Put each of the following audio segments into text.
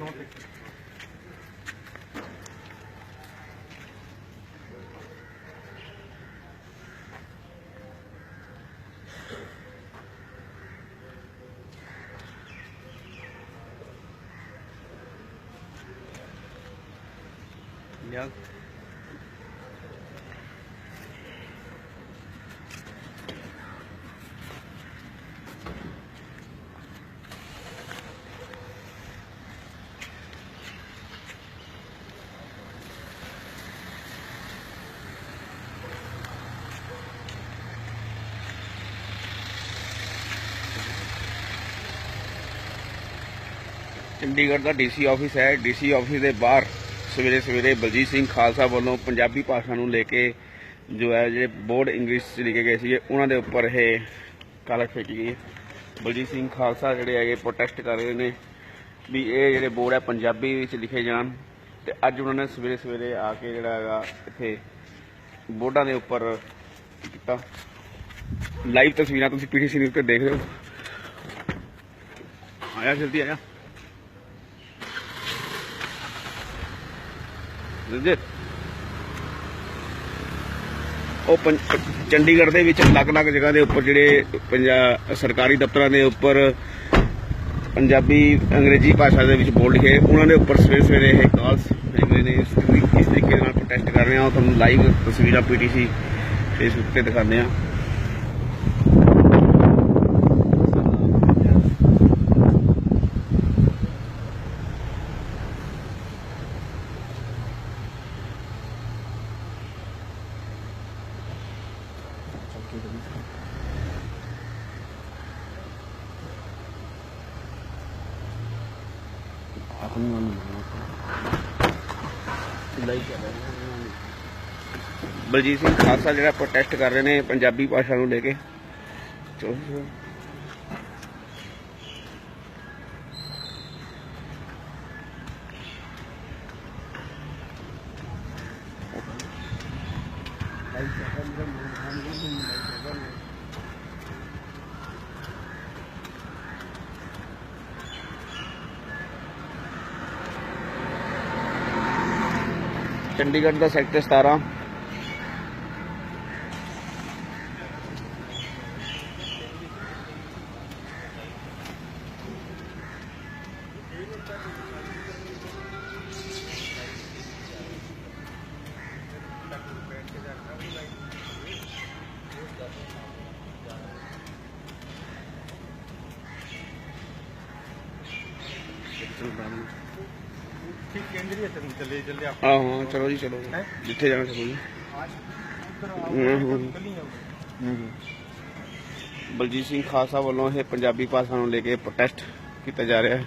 ਕੇਂਦਰੀ ਸਿਲੰਡਰ ਨੋ ਚੰਡੀਗੜ੍ਹ ਦਾ ਡੀਸੀ ਆਫਿਸ ਹੈ। ਡੀਸੀ ਆਫਿਸ ਦੇ ਬਾਹਰ ਸਵੇਰੇ ਸਵੇਰੇ ਬਲਜੀਤ ਸਿੰਘ ਖਾਲਸਾ ਵੱਲੋਂ ਪੰਜਾਬੀ ਭਾਸ਼ਾ ਨੂੰ ਲੈ ਕੇ ਜੋ ਹੈ, ਜਿਹੜੇ ਬੋਰਡ ਇੰਗਲਿਸ਼ 'ਚ ਲਿਖੇ ਗਏ ਸੀਗੇ, ਉਹਨਾਂ ਦੇ ਉੱਪਰ ਇਹ ਕਾਲਾ ਫੇਕੀ ਗਈ ਬਲਜੀਤ ਸਿੰਘ ਖਾਲਸਾ ਜਿਹੜੇ ਹੈਗੇ ਪ੍ਰੋਟੈਸਟ ਕਰ ਰਹੇ ਨੇ ਵੀ ਇਹ ਜਿਹੜੇ ਬੋਰਡ ਹੈ, ਪੰਜਾਬੀ ਵਿੱਚ ਲਿਖੇ ਜਾਣ। ਤੇ ਅੱਜ ਉਹਨਾਂ ਨੇ ਸਵੇਰੇ ਸਵੇਰੇ ਆ ਕੇ ਜਿਹੜਾ ਹੈਗਾ, ਇੱਥੇ ਬੋਰਡਾਂ ਦੇ ਉੱਪਰ ਕੀਤਾ। ਲਾਈਵ ਤਸਵੀਰਾਂ ਤੁਸੀਂ ਪੀਟੀਸੀ ਨਿਊਜ਼ ਤੇ ਦੇਖ ਰਹੇ ਹੋ। ਆਇਆ ਜਲਦੀ ਆਇਆ। ਰਣਜੀਤ ਉਹ ਪੰ- ਚੰਡੀਗੜ੍ਹ ਦੇ ਵਿੱਚ ਅਲੱਗ-ਅਲੱਗ ਜਗ੍ਹਾ ਦੇ ਉੱਪਰ ਜਿਹੜੇ ਪੰਜਾ, ਸਰਕਾਰੀ ਦਫ਼ਤਰਾਂ ਦੇ ਉੱਪਰ ਪੰਜਾਬੀ ਅੰਗਰੇਜ਼ੀ ਭਾਸ਼ਾ ਦੇ ਵਿੱਚ ਬੋਲ ਲਿਖੇ ਉਹਨਾਂ ਦੇ ਉੱਪਰ ਸਵੇਰੇ ਸਵੇਰੇ ਇਹ ਕਾਲਸ ਹੈਗੇ ਨੇ ਇਸ ਇਸ ਤਰੀਕੇ ਨਾਲ ਪ੍ਰੋਟੈਸਟ ਕਰ ਰਹੇ ਆ ਉਹ ਤੁਹਾਨੂੰ ਲਾਈਵ ਤਸਵੀਰਾਂ ਪੀਟੀਸੀ ਫੇਸਬੁੱਕ ਤੇ ਦਿਖਾਉਂਦੇ ਆ ਬਲਜੀਤ ਸਿੰਘ ਖਾਲਸਾ ਜਿਹੜਾ ਪ੍ਰੋਟੈਸਟ ਕਰ ਰਹੇ ਨੇ ਪੰਜਾਬੀ ਭਾਸ਼ਾ ਨੂੰ ਲੈ ਕੇ। ਚਲੋ ਚਲੋ। ਚੰਡੀਗੜ੍ਹ ਦਾ ਸੈਕਟਰ 17 Thank you. ਚਲੋ ਜੀ ਚਲੋ। ਜਿੱਥੇ ਜਾਣਾ ਬਲਜੀਤ ਸਿੰਘ ਖਾਲਸਾ ਵੱਲੋਂ ਇਹ ਪੰਜਾਬੀ ਭਾਸ਼ਾ ਨੂੰ ਲੈ ਕੇ ਪ੍ਰੋਟੈਸਟ ਕੀਤਾ ਜਾ ਰਿਹਾ ਹੈ।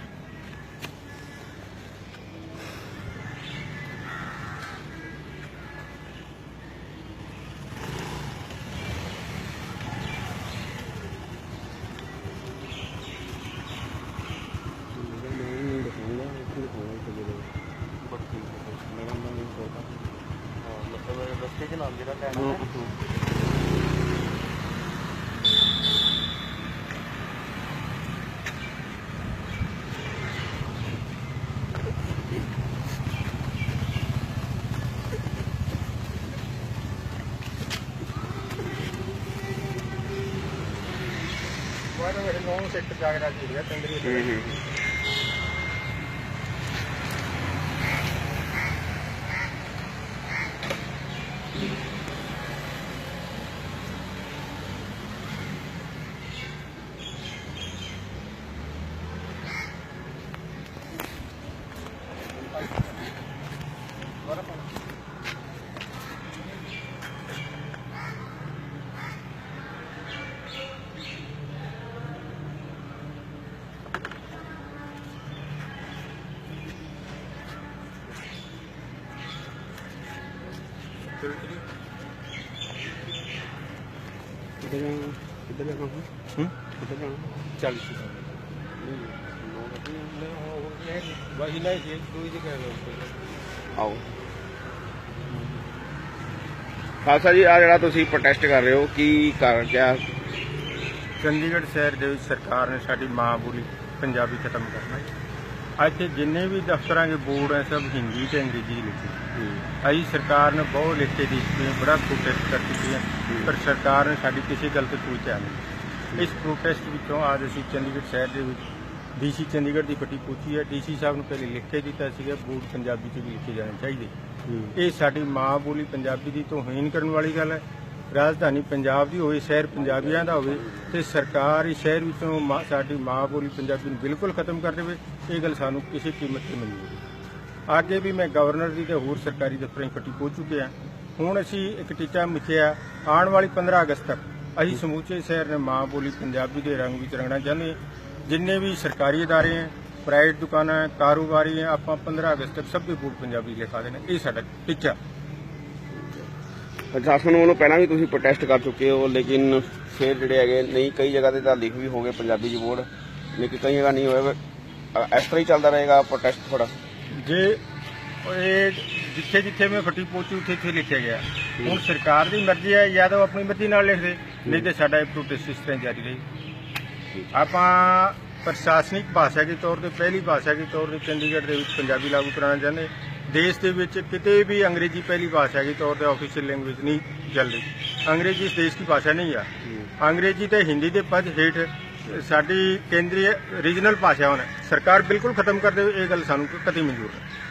よね。Why do we know set the Jagrati? Yes, and ਕਿੱਧਰ ਜੀ ਆ ਜਿਹੜਾ ਤੁਸੀਂ ਪ੍ਰੋਟੈਸਟ ਕਰ ਰਹੇ ਹੋ, ਕੀ ਕਾਰਨ ਕਿਆ? ਚੰਡੀਗੜ੍ਹ ਸ਼ਹਿਰ ਦੇ ਵਿੱਚ ਸਰਕਾਰ ਨੇ ਸਾਡੀ ਮਾਂ ਬੋਲੀ ਪੰਜਾਬੀ ਖਤਮ ਕਰਨਾ ਹੈ। ਇੱਥੇ ਜਿੰਨੇ ਵੀ ਦਫ਼ਤਰਾਂ ਦੇ ਬੋਰਡ ਹੈ ਸਭ ਹਿੰਦੀ ਤੇ ਅੰਗਰੇਜ਼ੀ ਲਿਖੇ। ਅਸੀਂ ਸਰਕਾਰ ਨੇ ਬਹੁਤ ਲਿਖ ਹੈ ਬੜਾ ਪ੍ਰੋਟੈਸਟ ਕਰ ਚੁੱਕੀ ਹੈ ਪਰ ਸਰਕਾਰ ਨੇ ਸਾਡੀ ਕਿਸੇ ਗੱਲ ਤੇ ਕੋਈ ਧਿਆਨ ਨਹੀਂ। ਇਸ ਪ੍ਰੋਟੈਸਟ ਵਿੱਚੋਂ ਅੱਜ ਅਸੀਂ ਚੰਡੀਗੜ੍ਹ ਸ਼ਹਿਰ ਦੇ ਵਿੱਚ ਡੀਸੀ ਚੰਡੀਗੜ੍ਹ ਦੀ ਪੱਟੀ ਪਹੁੰਚੀ ਹੈ। ਡੀਸੀ ਸਾਹਿਬ ਨੂੰ ਪਹਿਲੇ ਲਿਖ ਕੇ ਦਿੱਤਾ ਸੀਗਾ ਬੋਰਡ ਪੰਜਾਬੀ ਚ ਵੀ ਲਿਖੇ ਜਾਣੇ ਚਾਹੀਦੇ। ਇਹ ਸਾਡੀ ਮਾਂ ਬੋਲੀ ਪੰਜਾਬੀ ਦੀ ਤੋਹੀਨ ਕਰਨ ਵਾਲੀ ਗੱਲ ਹੈ। ਰਾਜਧਾਨੀ ਪੰਜਾਬ ਦੀ ਹੋਵੇ ਸ਼ਹਿਰ ਪੰਜਾਬੀਆਂ ਦਾ ਹੋਵੇ ਤੇ ਸਰਕਾਰ ਇਸ ਸ਼ਹਿਰ ਵਿੱਚੋਂ ਮਾਂ- ਸਾਡੀ ਮਾਂ ਬੋਲੀ ਪੰਜਾਬੀ ਨੂੰ ਬਿਲਕੁਲ ਖਤਮ ਕਰ ਦੇਵੇ ਇਹ ਗੱਲ ਸਾਨੂੰ ਕਿਸੇ ਕੀਮਤ ਤੇ ਮਨਜ਼ੂਰ ਨਹੀਂ ਅੱਗੇ ਵੀ ਮੈਂ ਗਵਰਨਰ ਦੀ ਤੇ ਹੋਰ ਸਰਕਾਰੀ ਦਫ਼ਤਰਾਂ 'ਚ ਇਕੱਠੀ ਪਹੁੰਚ ਚੁੱਕੇ ਹਾਂ ਹੁਣ ਅਸੀਂ ਇੱਕ ਟੀਚਾ ਮਿਥਿਆ ਆਉਣ ਵਾਲੀ 15 ਅਗਸਤ ਤੱਕ ਅਸੀਂ ਸਮੂਚੇ ਸ਼ਹਿਰ ਨੇ ਮਾਂ ਬੋਲੀ ਪੰਜਾਬੀ ਦੇ ਰੰਗ ਵਿੱਚ ਰੰਗਣਾ ਚਾਹੁੰਦੇ ਹਾਂ ਜਿੰਨੇ ਵੀ ਸਰਕਾਰੀ ادارے ਹੈ ਪ੍ਰਾਈਵੇਟ ਦੁਕਾਨਾਂ ਹੈ ਕਾਰੋਬਾਰੀ ਹੈ ਆਪਾਂ 15 ਅਗਸਤ ਤੱਕ ਸਭ ਦੇ ਬੋਰਡ ਪੰਜਾਬੀ ਲਿਖਾ ਦੇਣਾ ਇਹ ਸਾਡਾ ਟੀਚਾ ਪ੍ਰਸ਼ਾਸਨ ਵੱਲੋਂ ਪਹਿਲਾਂ ਵੀ ਤੁਸੀਂ ਪ੍ਰੋਟੈਸਟ ਕਰ ਚੁੱਕੇ ਹੋ ਲੇਕਿਨ ਫਿਰ ਜਿਹੜੇ ਹੈਗੇ ਨਹੀਂ ਕਈ ਜਗ੍ਹਾ ਤੇ ਤਾਂ ਲਿਖ ਵੀ ਹੋ ਗਏ ਪੰਜਾਬੀ ਚ ਬੋਰਡ ਲੇਕਿਨ ਕਈ ਜਗ੍ਹਾ ਨਹੀਂ ਹੋਇਆ ਇਸ ਤਰ੍ਹਾਂ ਹੀ ਚੱਲਦਾ ਰਹੇਗਾ ਪ੍ਰੋਟੈਸਟ ਤੁਹਾਡਾ? ਜੇ ਇਹ ਜਿੱਥੇ ਜਿੱਥੇ ਮੈਂ ਫੱਟੀ ਪਹੁੰਚੀ ਉੱਥੇ ਉੱਥੇ ਲਿਖਿਆ ਗਿਆ। ਹੁਣ ਸਰਕਾਰ ਦੀ ਮਰਜ਼ੀ ਹੈ ਜਾਂ ਤਾਂ ਉਹ ਆਪਣੀ ਮਰਜ਼ੀ ਨਾਲ ਲਿਖ ਦੇ ਨਹੀਂ ਤੇ ਸਾਡਾ ਇਹ ਪ੍ਰੋਟੈਸਟ ਇਸ ਤਰ੍ਹਾਂ ਜਾਰੀ ਰਹੇ। ਆਪਾਂ ਪ੍ਰਸ਼ਾਸਨਿਕ ਭਾਸ਼ਾ ਦੇ ਤੌਰ ਤੇ ਪਹਿਲੀ ਭਾਸ਼ਾ ਦੇ ਤੌਰ ਤੇ ਚੰਡੀਗੜ੍ਹ ਦੇ ਵਿੱਚ ਪੰਜਾਬੀ ਲਾਗੂ ਕਰਾਉਣਾ ਚਾਹੁੰਦੇ। ਦੇਸ਼ ਦੇ ਵਿੱਚ ਕਿਤੇ ਵੀ ਅੰਗਰੇਜ਼ੀ ਪਹਿਲੀ ਭਾਸ਼ਾ ਦੇ ਤੌਰ ਤੇ ਆਫੀਸ਼ੀਅਲ ਲੈਂਗੁਏਜ ਨਹੀਂ ਚੱਲ ਰਹੀ ਅੰਗਰੇਜ਼ੀ ਇਸ ਦੇਸ਼ ਦੀ ਭਾਸ਼ਾ ਨਹੀਂ ਆ। ਅੰਗਰੇਜ਼ੀ ਤੇ ਹਿੰਦੀ ਦੇ ਪਦ ਹੇਠ ਸਾਡੀ ਕੇਂਦਰੀ ਰੀਜਨਲ ਭਾਸ਼ਾ ਹੁਣ ਸਰਕਾਰ ਬਿਲਕੁਲ ਖਤਮ ਕਰ ਦੇਵੇ ਇਹ ਗੱਲ ਸਾਨੂੰ ਕਦੀ ਮਨਜ਼ੂਰ ਨਹੀਂ।